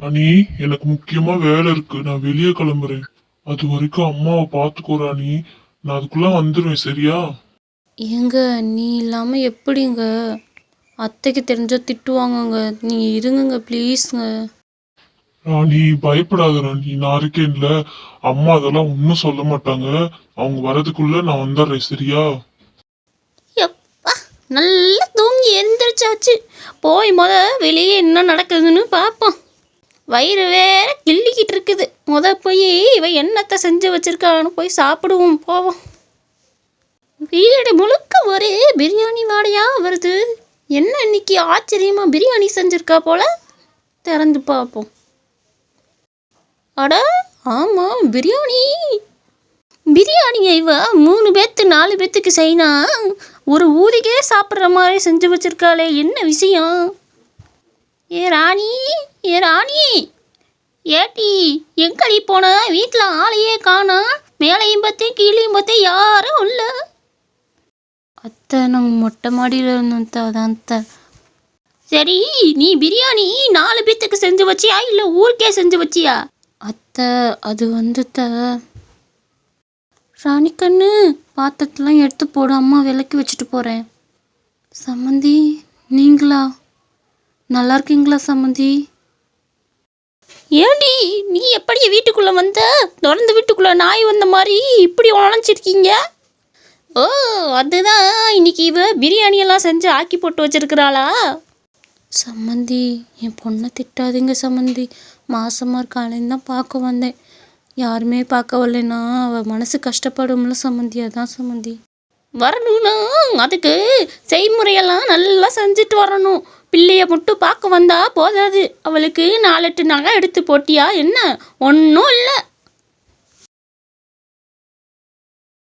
ராணி எனக்கு முக்கியமா வேலை இருக்கு. நான் வெளியே கிளம்புறேன். அது வரைக்கும் அம்மாவை பாத்துக்கோ ராணி நான் அதுக்குள்ள வந்துடுவேன் சரியா? ஏங்க நீ இல்லாமல் எப்படிங்க? அத்தைக்கு தெரிஞ்சால் திட்டுவாங்கங்க. நீங்கள் இருங்கங்க ப்ளீஸ்ங்க. ராணி பயப்படாத ராணி. நான் இருக்கேன்ல. அம்மா அதெல்லாம் ஒன்றும் சொல்ல மாட்டாங்க. அவங்க வரதுக்குள்ள நான் வந்துடுறேன் சரியா? எப்பா நல்லா தூங்கி எந்திரிச்சாச்சு. போய் முத வெளியே என்ன நடக்குதுன்னு பார்ப்போம் வயிறு வேற கிள்ளிக்கிட்டு இருக்குது. முத போய் இவன் என்னத்தை செஞ்சு வச்சுருக்கான்னு போய் சாப்பிடுவோம் போவோம். வீடு முழுக்க ஒரே பிரியாணி வாடையாக வருது. என்ன இன்னைக்கு ஆச்சரியமாக பிரியாணி செஞ்சுருக்கா போல? திறந்து பார்ப்போம். அட ஆமாம் பிரியாணி. பிரியாணியை இவ மூணு பேத்து நாலு பேத்துக்கு செய்யினா ஒரு ஊருக்கே சாப்பிட்ற மாதிரி செஞ்சு வச்சுருக்காளே என்ன விஷயம்? ஏ ராணி ஏ ராணி? ஏட்டி எங்கடி போன? வீட்டில் ஆளையே காணா. மேலையும் பார்த்தேன் கீழையும் பார்த்தேன் யாரும் இல்லை அத்தை நாங்கள் மொட்டை மாடியில் இருந்தோம் அதான் அத்தை சரி நீ பிரியாணி நாலு பேத்துக்கு செஞ்சு வச்சியா? இல்லை ஊருக்கே செஞ்சு வச்சியா? அத்தை அது வந்து அத்தை ராணிக்கண்ணு பாத்திரத்தெல்லாம் எடுத்து போடு. அம்மா விளக்கி வச்சுட்டு போகிறேன் சம்மந்தி நீங்களா? நல்லா இருக்கீங்களா சம்மந்தி? ஏண்டி நீ எப்படி வீட்டுக்குள்ளே வந்த? திறந்து வீட்டுக்குள்ளே நாய் வந்த மாதிரி இப்படி உழைச்சிருக்கீங்க ஓ அதுதான். இன்னைக்கு இவ பிரியாணியெல்லாம் செஞ்சு ஆக்கி போட்டு வச்சிருக்கிறாளா? சம்மந்தி என் பொண்ணை திட்டாதீங்க சம்மந்தி. மாசமாக இருக்காளேன்னு தான் பார்க்க வந்தேன். யாருமே பார்க்க வரலைன்னா அவள் மனசு கஷ்டப்படும்ல சம்மந்தி. அதான் சம்மந்தி. வரணும்னா அதுக்கு செய்முறையெல்லாம் நல்லா செஞ்சுட்டு வரணும். பிள்ளைய மட்டும் பார்க்க வந்தா போதாது. அவளுக்கு நாலெட்டு நகை எடுத்து போட்டியா என்ன? ஒன்றும் இல்லை.